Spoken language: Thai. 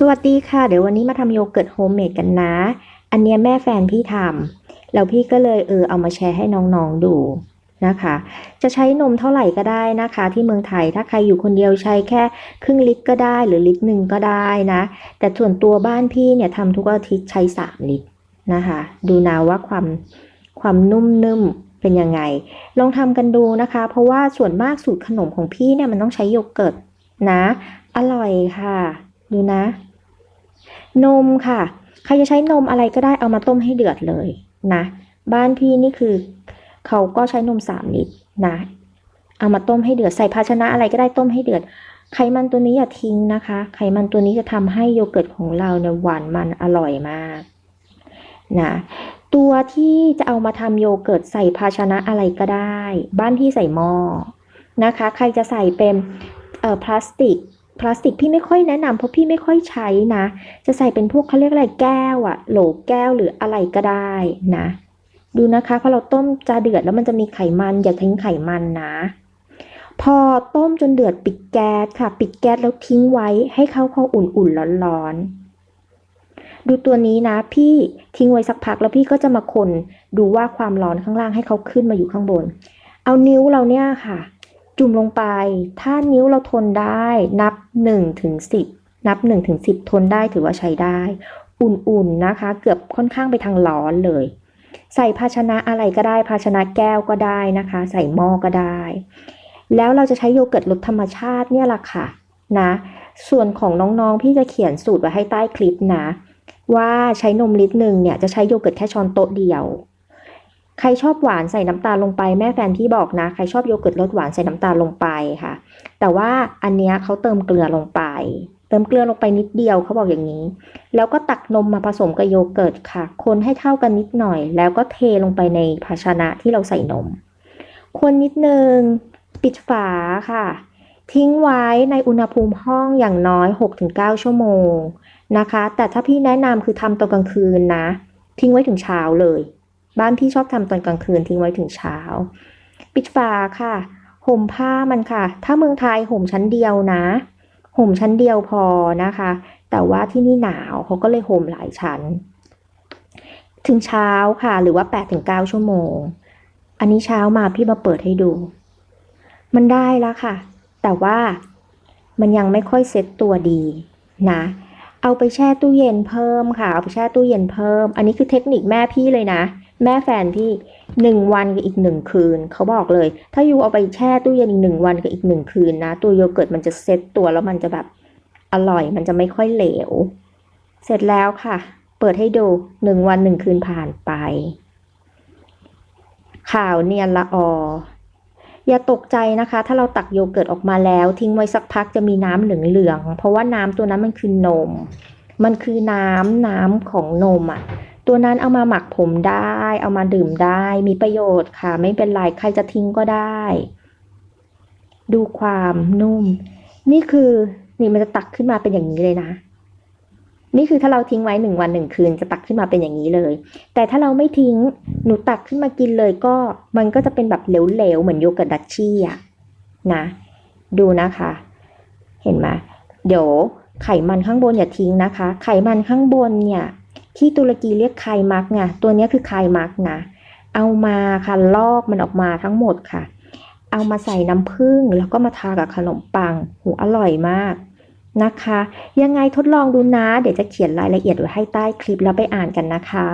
สวัสดีค่ะ เดี๋ยววันนี้มาทำโยเกิร์ตโฮมเมดกันนะ อันเนี้ยแม่แฟนพี่ทำแล้วพี่ก็เลยเออเอามาแชร์ให้น้องๆดูนะคะ จะใช้นมเท่าไหร่ก็ได้นะคะ ที่เมืองไทยถ้าใครอยู่คนเดียวใช้แค่ครึ่งลิตรก็ได้หรือลิตรหนึ่งก็ได้นะ แต่ส่วนตัวบ้านพี่เนี่ยทำทุกอาทิตย์ใช้ 3 ลิตรนะคะ ดูนะว่าความความนุ่มนึ่มเป็นยังไง ลองทำกันดูนะคะ เพราะว่าส่วนมากสูตรขนมของพี่เนี่ยมันต้องใช้โยเกิร์ตนะ อร่อยค่ะ ดูนะ นมค่ะ ใครจะใช้นมอะไรก็ได้เอามาต้มให้เดือดเลยนะ บ้านพี่นี่คือ เขาก็ใช้นมสามลิตรนะ เอามาต้มให้เดือดใส่ภาชนะอะไรก็ได้ต้มให้เดือด ไขมันตัวนี้อย่าทิ้งนะคะ ไขมันตัวนี้จะทำให้โยเกิร์ตของเราเนี่ยหวานมันอร่อยมากนะตัวที่จะเอามาทำโยเกิร์ตใส่ภาชนะอะไรก็ได้ บ้านพี่ใส่หม้อนะคะ ใครจะใส่เป็นเอ่อพลาสติก พลาสติกพี่ไม่ค่อยแนะนำเพราะพี่ไม่ค่อยใช้นะ จะใส่เป็นพวกเขาเรียกอะไรแก้วอะโหลแก้วหรืออะไรก็ได้นะ ดูนะคะพอเราต้มจะเดือดแล้วมันจะมีไขมันอย่าทิ้งไขมันนะ พอต้มจนเดือดปิดแก๊สค่ะ ปิดแก๊สแล้วทิ้งไว้ให้เขาพออุ่นๆร้อนๆดูตัวนี้นะ พี่ทิ้งไว้สักพักแล้วพี่ก็จะมาคนดูว่าความร้อนข้างล่างให้เขาขึ้นมาอยู่ข้างบน เอานิ้วเราเนี่ยค่ะ จุ่มลงไป ถ้านิ้วเราทนได้ นับ1ถึง10 นับ1ถึง10 ทนได้ถือว่าใช้ได้ อุ่นๆนะคะ เกือบค่อนข้างไปทางร้อนเลย ใส่ภาชนะอะไรก็ได้ ภาชนะแก้วก็ได้นะคะ ใส่หม้อก็ได้ แล้วเราจะใช้โยเกิร์ตรสธรรมชาติเนี่ยแหละค่ะนะ ส่วนของน้องๆ พี่จะเขียนสูตรไว้ให้ใต้คลิปนะ ว่าใช้นมลิตรหนึ่งเนี่ยจะใช้โยเกิร์ตแค่ช้อนโต๊ะเดียว ใครชอบหวานใส่น้ำตาลลงไปแม่แฟนพี่บอกนะ ใครชอบโยเกิร์ตรสหวานใส่น้ำตาลลงไปค่ะ แต่ว่าอันเนี้ยเขาเติมเกลือลงไป เติมเกลือลงไปนิดเดียวเขาบอกอย่างนี้ แล้วก็ตักนมมาผสมกับโยเกิร์ตค่ะ คนให้เท่ากันนิดหน่อย แล้วก็เทลงไปในภาชนะที่เราใส่นม คนนิดนึงปิดฝาค่ะ ทิ้งไว้ในอุณหภูมิห้องอย่างน้อย 6-9 ชั่วโมงนะคะ แต่ถ้าพี่แนะนำคือทำตอนกลางคืนนะ ทิ้งไว้ถึงเช้าเลย บ้านพี่ชอบทำตอนกลางคืนทิ้งไว้ถึงเช้า ปิดฝาค่ะ ห่มผ้ามันค่ะ ถ้าเมืองไทยห่มชั้นเดียวนะ ห่มชั้นเดียวพอนะคะ แต่ว่าที่นี่หนาวเขาก็เลยห่มหลายชั้น ถึงเช้าค่ะ หรือว่า8-9ชั่วโมง อันนี้เช้ามาพี่มาเปิดให้ดู มันได้แล้วค่ะ แต่ว่ามันยังไม่ค่อยเซ็ตตัวดีนะ เอาไปแช่ตู้เย็นเพิ่มค่ะ เอาไปแช่ตู้เย็นเพิ่ม อันนี้คือเทคนิคแม่พี่เลยนะ แม่แฟนพี่หนึ่งวันกับอีกหนึ่งคืน เขาบอกเลย ถ้ายูเอาไปแช่ตู้เย็นอีกหนึ่งวันกับอีกหนึ่งคืนนะ ตัวโยเกิร์ตมันจะเซ็ตตัวแล้วมันจะแบบอร่อย มันจะไม่ค่อยเหลว เสร็จแล้วค่ะ เปิดให้ดูหนึ่งวันหนึ่งคืนผ่านไป ข่าวเนียนละอออย่าตกใจนะคะ ถ้าเราตักโยเกิร์ตออกมาแล้ว ทิ้งไว้สักพักจะมีน้ำเหลืองๆเพราะว่าน้ำตัวนั้นมันคือนม มันคือน้ำน้ำของนมอะ ตัวนั้นเอามาหมักผมได้ เอามาดื่มได้ มีประโยชน์ค่ะ ไม่เป็นไร ใครจะทิ้งก็ได้ ดูความนุ่ม นี่คือนี่มันจะตักขึ้นมาเป็นอย่างนี้เลยนะ นี่คือถ้าเราทิ้งไว้หนึ่งวันหนึ่งคืนจะตักขึ้นมาเป็นอย่างนี้เลย แต่ถ้าเราไม่ทิ้ง หนูตักขึ้นมากินเลยก็ มันก็จะเป็นแบบเหลวๆเหมือนโยเกิร์ตดัชชี่อะนะ ดูนะคะ เห็นไหมเดี๋ยวไขมันข้างบนอย่าทิ้งนะคะ ไขมันข้างบนเนี่ย ที่ตุรกีเรียกไคมักไงตัวนี้คือไคมักนะเอามาค่ะลอกมันออกมาทั้งหมดค่ะ เอามาใส่น้ำผึ้งแล้วก็มาทากับขนมปังหูอร่อยมากนะคะ ยังไงทดลองดูนะ เดี๋ยวจะเขียนรายละเอียดไว้ให้ใต้คลิปแล้วไปอ่านกันนะคะ